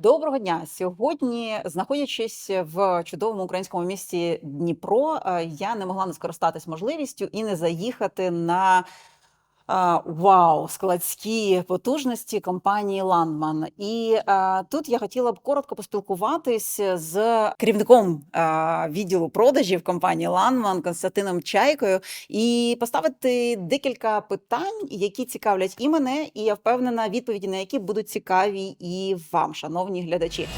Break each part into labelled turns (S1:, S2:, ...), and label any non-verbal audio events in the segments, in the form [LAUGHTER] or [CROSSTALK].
S1: Доброго дня! Сьогодні, знаходячись в чудовому українському місті Дніпро, е, я не могла не скористатись можливістю і не заїхати на вау складські потужності компанії Landman. І тут я хотіла б коротко поспілкуватись з керівником відділу продажів компанії Landman Константином Чайкою і поставити декілька питань, які цікавлять і мене, і я впевнена, відповіді на які будуть цікаві і вам, шановні глядачі.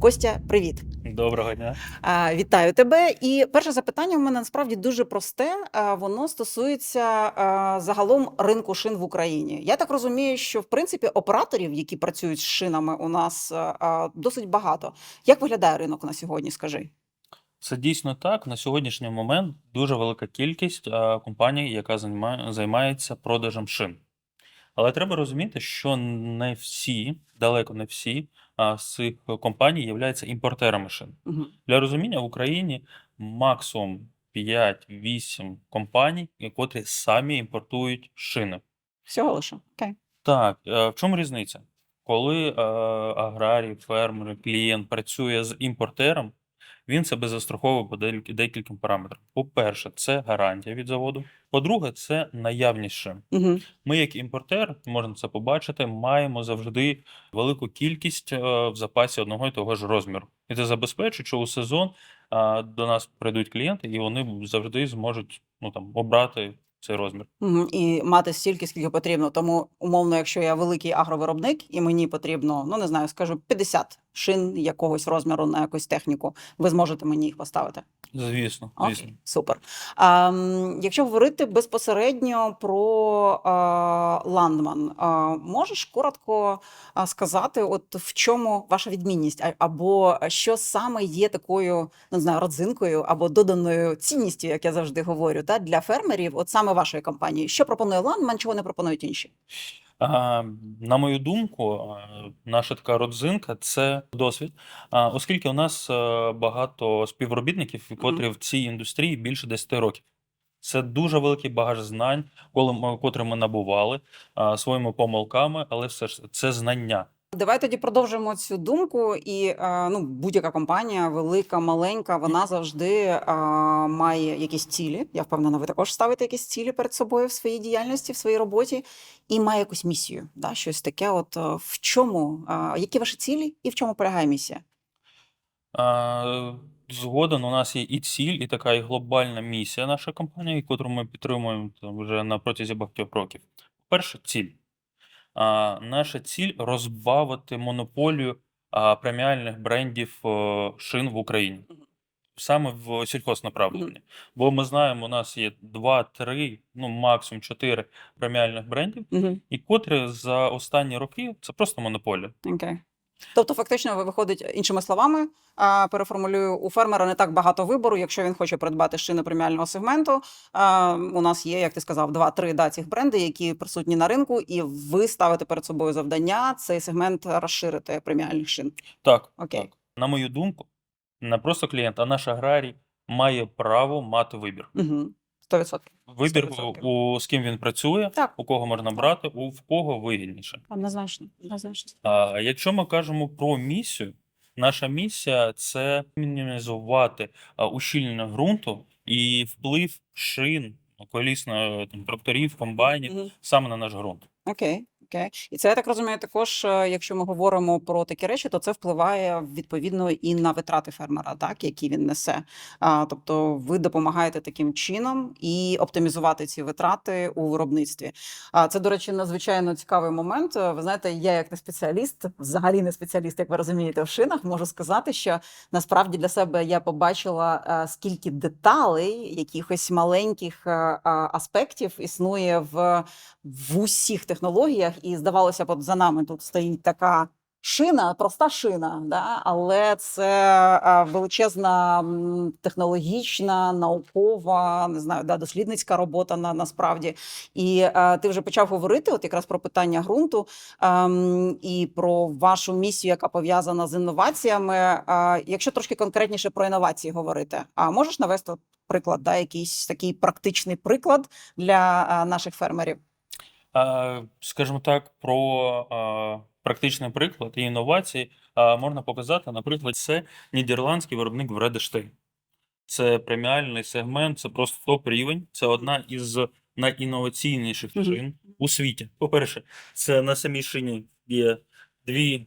S1: Костя, привіт.
S2: Доброго дня.
S1: Вітаю тебе. І перше запитання у мене насправді дуже просте. Воно стосується загалом ринку шин в Україні. Я так розумію, що в принципі операторів, які працюють з шинами, у нас досить багато. Як виглядає ринок на сьогодні? Скажи.
S2: Це дійсно так. На сьогоднішній момент дуже велика кількість компаній, яка займає- займається продажем шин. Але треба розуміти, що не всі, далеко не всі а, з цих компаній являються імпортерами шин.
S1: Мгм.
S2: Для розуміння в Україні максимум 5-8 компаній, котрі самі імпортують шини.
S1: Всього лише окей.
S2: Так, е, в чому різниця? Коли е, аграрій, фермер, клієнт працює з імпортером, він себе застраховує по декільком параметрам. По-перше, це гарантія від заводу. По-друге, це наявність шин.
S1: Угу.
S2: Ми, як імпортер, можна це побачити, маємо завжди велику кількість е, в запасі одного і того ж розміру. І це забезпечує, що у сезон до нас прийдуть клієнти, і вони завжди зможуть ну, там, обрати цей розмір.
S1: Угу. І мати стільки, скільки потрібно. Тому, умовно, якщо я великий агровиробник і мені потрібно, ну не знаю, скажу 50 шин якогось розміру на якусь техніку, ви зможете мені їх поставити.
S2: Звісно,
S1: Окей,
S2: звісно.
S1: супер. А, якщо говорити безпосередньо про а, Ландман, а, можеш коротко сказати, от в чому ваша відмінність, або що саме є такою, не знаю, родзинкою або доданою цінністю, як я завжди говорю, та для фермерів, от саме вашої компанії, що пропонує Ландман, чого не пропонують інші?
S2: На мою думку, наша така родзинка це досвід. Оскільки у нас е, багато співробітників, котрі в цій індустрії більше 10 років. Це дуже великий багаж знань, коли ми, котрі ми набували своїми помилками, але все ж це знання.
S1: Давай тоді продовжимо цю думку. І е, ну, будь-яка компанія, велика, маленька, вона завжди е, має якісь цілі. Я впевнена, ви також ставите якісь цілі перед собою в своїй діяльності, в своїй роботі, і має якусь місію. Да? Щось таке. От е, в чому, які ваші цілі, і в чому полягає місія?
S2: А, Згоден, у нас є і ціль, і така і глобальна місія нашої компанії, яку ми підтримуємо там, вже на протязі багатьох років. Перше, ціль. А, наша ціль розбавити монополію преміальних брендів е, шин в Україні. Саме в сільхознаправленні. Бо ми знаємо, у нас є 2-3, ну максимум 4 преміальних брендів, і котрі за останні роки це просто монополія.
S1: Окей. Тобто, фактично, ви виходить іншими словами, переформулюю, у фермера не так багато вибору, якщо він хоче придбати шини преміального сегменту. У нас є, як ти сказав, два-три да, цих бренди, які присутні на ринку, і ви ставите перед собою завдання цей сегмент розширити преміальних шин.
S2: Так,
S1: Окей.
S2: так. На мою думку, не просто клієнт, а наш аграрій має право мати вибір.
S1: Угу. 100%.
S2: Вибір,
S1: 100%.
S2: у, з ким він працює,
S1: Так,
S2: у кого можна брати, у в кого вигідніше.
S1: однозначно. однозначно.
S2: А якщо ми кажемо про місію, наша місія це мінімізувати ущільнення ґрунту і вплив шин, колісно там, тракторів, комбайнів
S1: Мгм.
S2: саме на наш ґрунт.
S1: Окей, окей. І це я так розумію, також, е, якщо ми говоримо про такі речі, то це впливає відповідно і на витрати фермера, так, які він несе. А, тобто ви допомагаєте таким чином і оптимізувати ці витрати у виробництві. А це, до речі, надзвичайно цікавий момент. Е, Ви знаєте, я як не спеціаліст, взагалі не спеціаліст, як ви розумієте, в шинах, можу сказати, що насправді для себе я побачила, е, скільки деталей, якихось маленьких аспектів існує в в усіх технологіях, і здавалося б, от за нами тут стоїть така Шина, проста шина, да? але це величезна технологічна, наукова, не знаю, да, дослідницька робота на, насправді. І а, ти вже почав говорити от якраз про питання ґрунту ем, і про вашу місію, яка пов'язана з інноваціями. А, якщо трошки конкретніше про інновації говорити, а можеш навести приклад, да, якийсь такий практичний приклад для а, наших фермерів?
S2: Е, Скажімо так, про е, практичний приклад і інновації е, можна показати, наприклад, це нідерландський виробник Вредештейн. Це преміальний сегмент, це просто топ-рівень. Це одна із найінноваційніших шин у світі. По-перше, це на самій шині є дві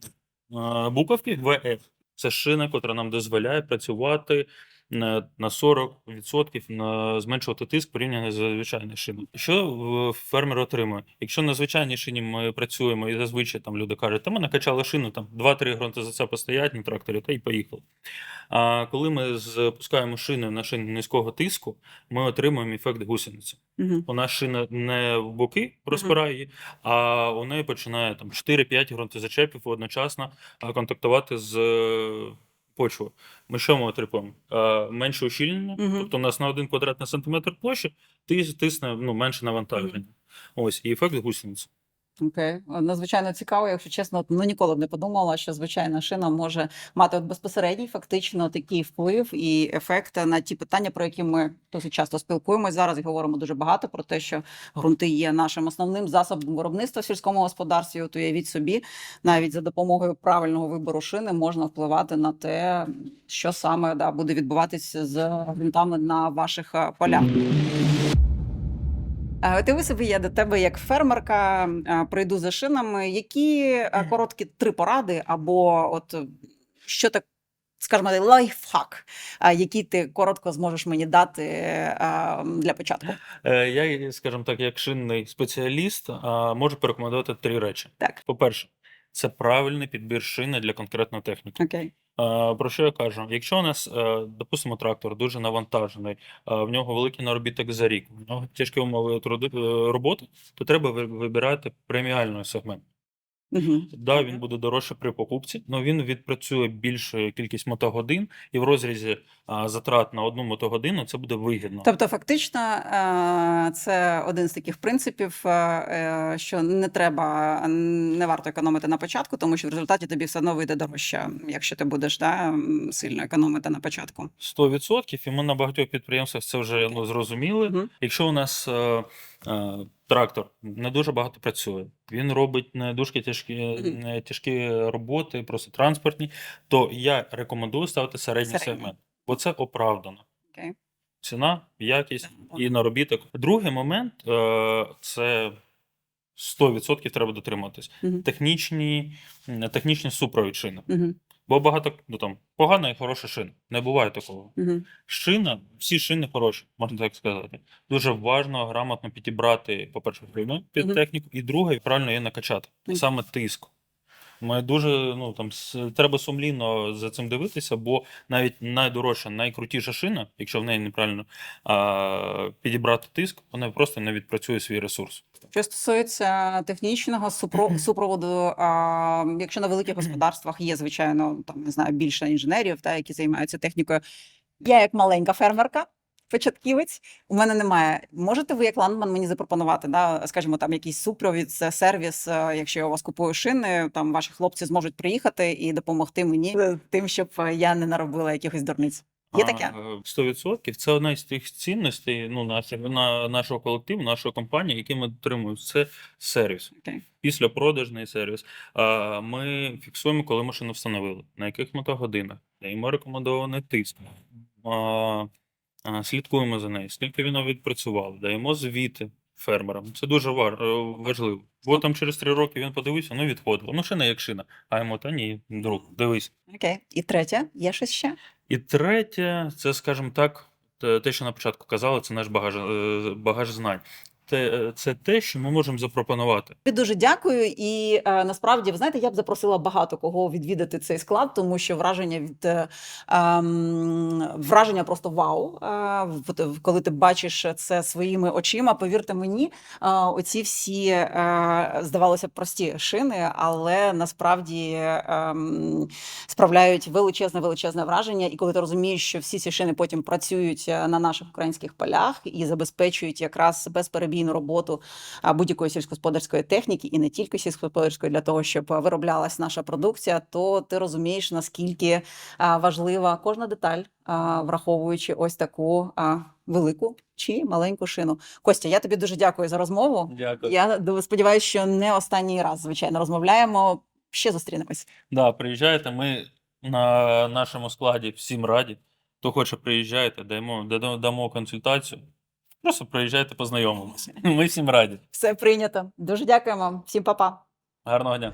S2: буковки ВФ. Це шина, яка нам дозволяє працювати на на 40% на зменшувати тиск порівняно з звичайною шиною. Що фермер отримує? Якщо на звичайній шині ми працюємо, і зазвичай там люди кажуть, та ми накачали шину, там 2-3 ґрунтозацепи стоять на тракторі, та й поїхали. А коли ми запускаємо шину на шину низького тиску, ми отримуємо ефект гусениці.
S1: Угу.
S2: Вона шина не в боки розпирає, а у неї починає там 4-5 ґрунтозачепів одночасно контактувати з почвою. Ми що ми отримуємо? Е, Менше ущільнення,
S1: угу.
S2: тобто у нас на один квадратний сантиметр площі тис- тисне ну, менше навантаження. Ось, і ефект гусениці.
S1: Окей, О, надзвичайно цікаво, якщо чесно, ну ніколи б не подумала, що звичайна шина може мати от безпосередній фактично такий вплив і ефект на ті питання, про які ми досить часто спілкуємось зараз говоримо дуже багато про те, що ґрунти є нашим основним засобом виробництва в сільському господарстві. От уявіть собі, навіть за допомогою правильного вибору шини можна впливати на те, що саме да, буде відбуватися з ґрунтами на ваших е, полях. Ви собі я до тебе як фермерка прийду за шинами. Які короткі три поради, або от що так, скажімо, лайфхак, який ти коротко зможеш мені дати для початку?
S2: Е, Я, скажімо так, як шинний спеціаліст, можу порекомендувати три речі.
S1: Так,
S2: По-перше, це правильний підбір шини для конкретної техніки.
S1: окей.
S2: Е, Про що я кажу? Якщо у нас, е, допустимо, трактор дуже навантажений, е, в нього великий наробіток за рік, в нього тяжкі умови роботи, то треба вибирати преміальний сегмент.
S1: Угу.
S2: Да, він буде дорожче при покупці, але він відпрацює більшу кількість мотогодин, і в розрізі а, затрат на одну мотогодину це буде вигідно.
S1: Тобто, фактично, е, це один з таких принципів, е, е, що не треба, не варто економити на початку, тому що в результаті тобі все одно вийде дорожче, якщо ти будеш да, сильно економити на початку.
S2: 100%, і ми на багатьох підприємствах це вже ну, зрозуміли.
S1: Мгм.
S2: Якщо у нас трактор не дуже багато працює, він робить не дуже тяжкі, не тяжкі роботи, просто транспортні, то я рекомендую ставити середній
S1: Середній.
S2: сегмент, бо це оправдано.
S1: Окей.
S2: Ціна, якість і наробіток. Другий момент е, це 100% треба дотримуватись.
S1: Мгм.
S2: Технічні, технічні супровід шини.
S1: Мгм.
S2: Бо багато ну, там погана і хороша шина. Не буває такого.
S1: Мгм.
S2: Шина, всі шини хороші, можна так сказати. Дуже важно грамотно підібрати, по-перше, шину під
S1: Мгм.
S2: техніку, і друге, правильно її накачати.
S1: Мгм.
S2: Саме тиск. Ми дуже, ну там треба сумлінно за цим дивитися, бо навіть найдорожча, найкрутіша шина, якщо в неї неправильно а, підібрати тиск, вона просто не відпрацює свій ресурс.
S1: Що стосується технічного супроводу, а, якщо на великих господарствах є, звичайно, там не знаю, більше інженерів, та які займаються технікою. Я як маленька фермерка, початківець, у мене немає. Можете ви, як ландман, мені запропонувати, да, скажімо, там якийсь супровід, це сервіс, е, якщо я у вас купую шини, там ваші хлопці зможуть приїхати і допомогти мені тим, щоб е, я не наробила якихось дурниць. Є таке?
S2: А, 100%. Це одна із тих цінностей ну, наші- на, нашого колективу, нашої компанії, які ми дотримуємо. Це сервіс.
S1: Окей.
S2: Післяпродажний сервіс. А, Ми фіксуємо, коли машину встановили, на яких мотогодинах, даємо рекомендований тиск. А, Слідкуємо за нею, скільки вона відпрацювала, даємо звіти фермерам. Це дуже е, важливо. Бо там через три роки він подивився, ну відходило. Ну, шина як шина. А йому та ні, друг, дивись.
S1: Окей. І третє, є щось ще?
S2: І третє, це, скажімо так, те, те, що на початку казали, це наш багаж, е, багаж знань. Те, це те, що ми можемо запропонувати.
S1: Дуже дякую. І е, насправді, ви знаєте, я б запросила багато кого відвідати цей склад, тому що враження від е, ем, враження просто вау. Е, коли ти бачиш це своїми очима, повірте мені, е, оці всі е, здавалося б прості шини, але насправді ем, справляють величезне величезне враження. І коли ти розумієш, що всі ці шини потім працюють е, на наших українських полях і забезпечують якраз безперебійну роботу будь-якої сільськогосподарської техніки, і не тільки сільськогосподарської, для того, щоб вироблялась наша продукція, то ти розумієш, наскільки важлива кожна деталь, враховуючи ось таку велику чи маленьку шину. Костя, я тобі дуже дякую за розмову.
S2: Дякую.
S1: Я сподіваюся, що не останній раз, звичайно, розмовляємо. Ще зустрінемось.
S2: Да, приїжджайте. Ми на нашому складі всім раді. Хто хоче, приїжджайте, дамо, дамо консультацію. Просто приїжджайте, познайомимося. [LAUGHS] Ми всім раді.
S1: Все прийнято. Дуже дякуємо. Всім па-па.
S2: Гарного дня.